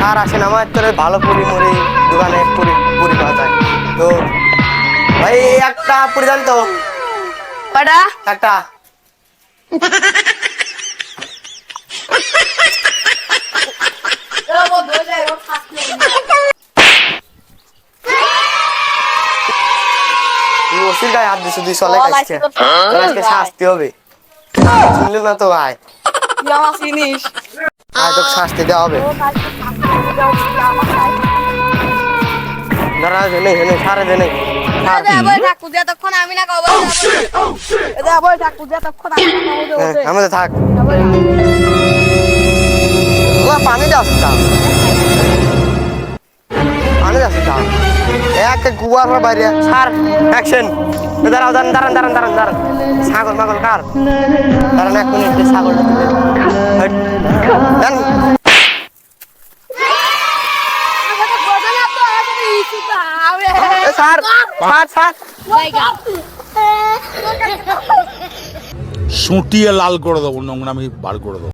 Sir আসেন আমার তোর ভালো পুরি মুড়ি দোকানে পুরি পুরি পাওয়া যায়। তো ভাই একটা পুরি দেন তো। কটা একটা। গায়ে হাত কাছে আজকে শাস্তি হবে। শুনলি না তো ভাই? আমার চিনিস। তোকে শাস্তি দেওয়া হবে। দাঁড়া জেনে জেনে সারা জেনে হ্যাঁ, আমাদের থাক। পানি দাও পানি দাও এক গুয়ার পর বাইরে। সার অ্যাকশন দাঁড়াও দাঁড়ান দাঁড়ান দাঁড়ান দাঁড়ান দাঁড়ান। ছাগল মাগল কার? দাঁড়ান এক মিনিট ছাগল দেন এ, স্যার সুটিয়ে লাল করে দেবো নোংরা আমি বার করে দেবো